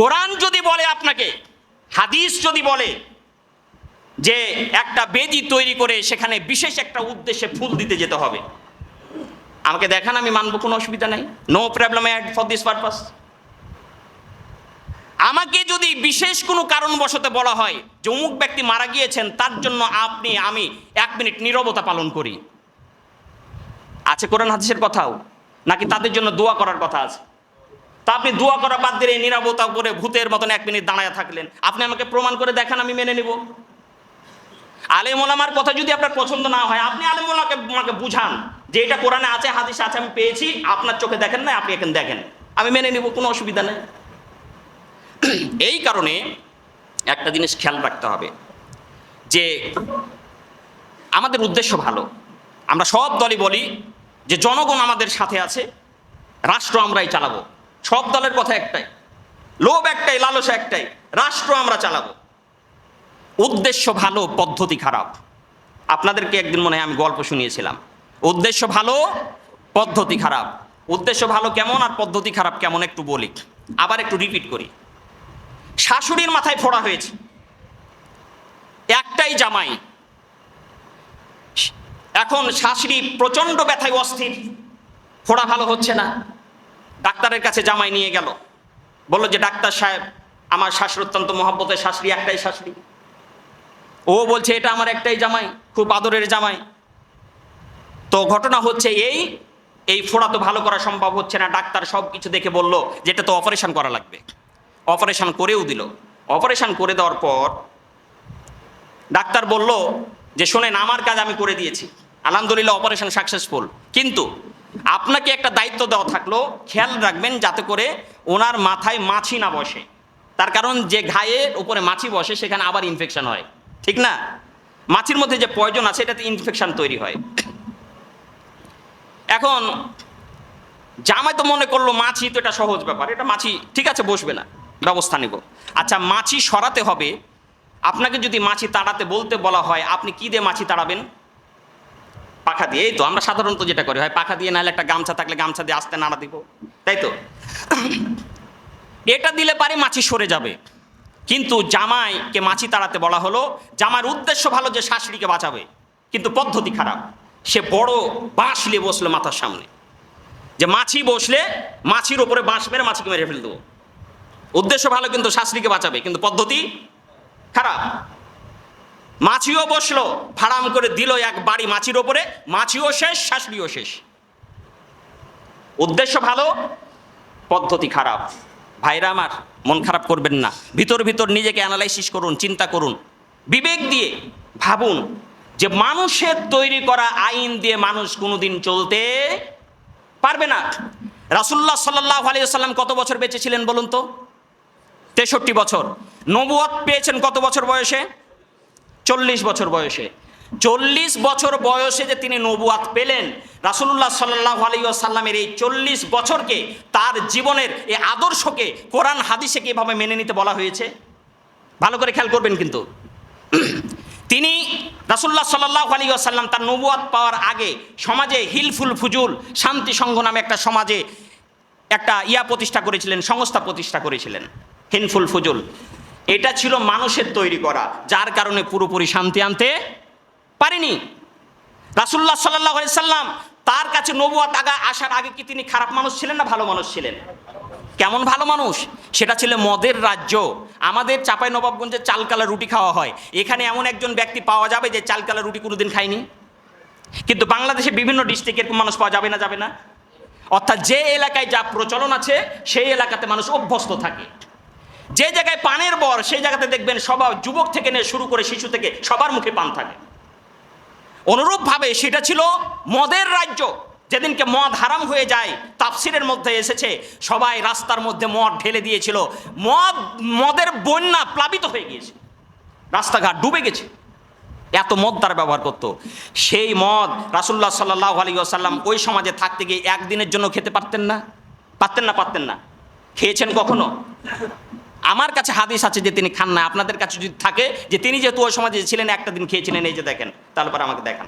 কোরআন যদি বলে আপনাকে, হাদিস যদি বলে যে একটা বেদি তৈরি করে সেখানে বিশেষ একটা উদ্দেশ্যে ফুল দিতে যেতে হবে, আমাকে দেখান, আমি মানবো, কোনো অসুবিধা নেই। No problem add for this purpose আমাকে যদি বিশেষ কোনো কারণবশত বলা হয় যে অমুক ব্যক্তি মারা গিয়েছেন, তার জন্য আপনি, আমি এক মিনিট নীরবতা পালন করি। আছে কোরআন হাদিসের কথাও, নাকি তাদের জন্য দোয়া করার কথা আছে? তা আপনি দোয়া করা বাদ দিয়ে নিরাপত্তা করে ভূতের মতন এক মিনিট দাঁড়ায় থাকলেন। আপনি আমাকে প্রমাণ করে দেখান, আমি মেনে নেব। আলেম ওলামার কথা যদি আপনার পছন্দ না হয়, আপনি আলেম আমাকে বুঝান যে এটা কোরআনে আছে, হাদিসে আছে, আমি পেয়েছি, আপনার চোখে দেখেন না আপনি এখানে দেখেন। আমি মেনে নেব, কোনো অসুবিধা নেই। এই কারণে একটা জিনিস খেয়াল রাখতে হবে যে আমাদের উদ্দেশ্য ভালো। আমরা সব দলই বলি যে জনগণ আমাদের সাথে আছে, রাষ্ট্র আমরাই চালাবো। সব দলের কথা একটাই। লোভ একটাই, লালসা একটাই। রাষ্ট্র আমরা চালাবো। উদ্দেশ্য ভালো, পদ্ধতি খারাপ। আপনাদেরকে একদিন মনে হয় আমি গল্প শুনিয়েছিলাম। উদ্দেশ্য ভালো, পদ্ধতি খারাপ। উদ্দেশ্য ভালো কেমন আর পদ্ধতি খারাপ কেমন একটু বলি। আবার একটু রিপিট করি। শাশুড়ির মাথায় ফোড়া হয়েছে। একটাই জামাই। এখন শাশুড়ি প্রচণ্ড ব্যথায় অস্থির। ফোড়া ভালো হচ্ছে না। ডাক্তারের কাছে জামাই নিয়ে গেল। বলল যে, ডাক্তার সাহেব, আমার শাশুড়ি অত্যন্ত মহব্বতের শাশুড়ি, একটাই শাশুড়ি। ও বলছে, এটা আমার একটাই জামাই, খুব আদরের জামাই। তো ঘটনা হচ্ছে এই এই ফোড়া তো ভালো করা সম্ভব হচ্ছে না। ডাক্তার সব কিছু দেখে বলল যে, এটা তো অপারেশন করা লাগবে। অপারেশন করেও দিল। অপারেশন করে দেওয়ার পর ডাক্তার বলল যে, শোনেন, আমার কাজ আমি করে দিয়েছি। আলহামদুলিল্লাহ, অপারেশন সাকসেসফুল। কিন্তু আপনাকে একটা দায়িত্ব দেওয়া থাকল, খেয়াল রাখবেন যাতে করে ওনার মাথায় মাছি না বসে। তার কারণ যে ঘায়ের উপরে মাছি বসে, সেখানে আবার ইনফেকশন হয়। ঠিক না? মাছির মধ্যে যে পয়জন আছে, এটাতে ইনফেকশন তৈরি হয়। এখন, জামাই তো মনে করল মাছি তো এটা সহজ ব্যাপার, এটা মাছি ঠিক আছে, বসবে না, ব্যবস্থা নেব। আচ্ছা মাছি সরাতে হবে। আপনাকে যদি মাছি তাড়াতে বলতে বলা হয়, আপনি কি দিয়ে মাছি তাড়াবেন? পাখা দিয়ে, এই তো আমরা সাধারণত যেটা করি, হয় পাখা দিয়ে নাহলে একটা গামছা থাকলে গামছা দিয়ে আসতে নাড়া দিব, তাই তো? এটা দিলে পারে মাছি সরে যাবে। কিন্তু জামাইকে মাছি তাড়াতে বলা হলো, জামার উদ্দেশ্য ভালো যে শাশুড়িকে বাঁচাবে, কিন্তু পদ্ধতি খারাপ। সে বড় বাঁশ নিয়ে বসল মাথার সামনে। যে মাছি বসলে মাছির ওপরে বাঁশ মেরে মাছিকে মেরে ফেল দেবো। উদ্দেশ্য ভালো কিন্তু শাশুড়িকে বাঁচাবে, কিন্তু পদ্ধতি খারাপ। মাছিও বসল ফাড়াম করে দিল এক বাড়ি মাছির ওপরে, মাছিও শেষ, শাশুড়িও শেষ। উদ্দেশ্য ভালো, পদ্ধতি খারাপ। ভাইরা আমার, মন খারাপ করবেন না। ভিতর ভিতর নিজেকে অ্যানালাইসিস করুন, চিন্তা করুন। বিবেক দিয়ে ভাবুন যে মানুষের তৈরি করা আইন দিয়ে মানুষ কোনোদিন চলতে পারবে না। রাসুল্লাহ সাল্লাহ আলিয়াল্লাম কত বছর বেঁচে ছিলেন বলুন তো? তেষট্টি বছর। নবুয়াত পেয়েছেন কত বছর বয়সে? চল্লিশ বছর বয়সে। চল্লিশ বছর বয়সে যে তিনি নবুয়াত পেলেন রাসুল্লাহ সাল্লাহ আলাইসাল্লামের এই চল্লিশ বছরকে, তার জীবনের এই আদর্শকে, কোরআন হাদিসে কীভাবে মেনে নিতে বলা হয়েছে? ভালো করে খেয়াল করবেন কিন্তু। তিনি রাসুল্লাহ সাল্লাহ আলী আসাল্লাম তার নবুয়াত পাওয়ার আগে সমাজে হিলফুল ফুজুল শান্তি সংঘ নামে একটা সমাজে একটা ইয়া প্রতিষ্ঠা করেছিলেন, সংস্থা প্রতিষ্ঠা করেছিলেন হিনফুল ফুজুল। এটা ছিল মানুষের তৈরি করা, যার কারণে পুরোপুরি শান্তি আনতে পারিনি। রাসুল্লাহ সাল্লাহ সাল্লাম তার কাছে নবুয়াত আগা আসার আগে কি তিনি খারাপ মানুষ ছিলেন না ভালো মানুষ ছিলেন? কেমন ভালো মানুষ? সেটা ছিল মদের রাজ্য। আমাদের চাপাই নবাবগঞ্জে চালকালা রুটি খাওয়া হয়। এখানে এমন একজন ব্যক্তি পাওয়া যাবে যে চালকালা রুটি কোনোদিন খায়নি। কিন্তু বাংলাদেশে বিভিন্ন ডিস্ট্রিক্টে এরকম মানুষ পাওয়া যাবে না যাবে না। অর্থাৎ যে এলাকায় যা প্রচলন আছে, সেই এলাকাতে মানুষ অভ্যস্ত থাকে। যে জায়গায় পানের বর, সেই জায়গাতে দেখবেন সবার যুবক থেকে নিয়ে শুরু করে শিশু থেকে সবার মুখে পান থাকে। অনুরূপভাবে সেটা ছিল মদের রাজ্য। যেদিনকে মদ হারাম হয়ে যায়, তাফসিরের মধ্যে এসেছে, সবাই রাস্তার মধ্যে মদ ঢেলে দিয়েছিল। মদ, মদের বন্যা প্লাবিত হয়ে গিয়েছে। রাস্তাঘাট ডুবে গেছে। এত মদ তারা ব্যবহার করতো। সেই মদ রাসুল্লাহ সাল্লাহ আলী আসাল্লাম ওই সমাজে থাকতে গিয়ে একদিনের জন্য খেতে পারতেন না? পারতেন না পারতেন না। খেয়েছেন কখনো? আমার কাছে হাদিস আছে যে তিনি খান না। আপনাদের কাছে যদি থাকে যে তিনি যেহেতু ওই সমাজে ছিলেন, একটা দিন খেয়েছিলেন, এই যে দেখেন, তারপর আমাকে দেখান।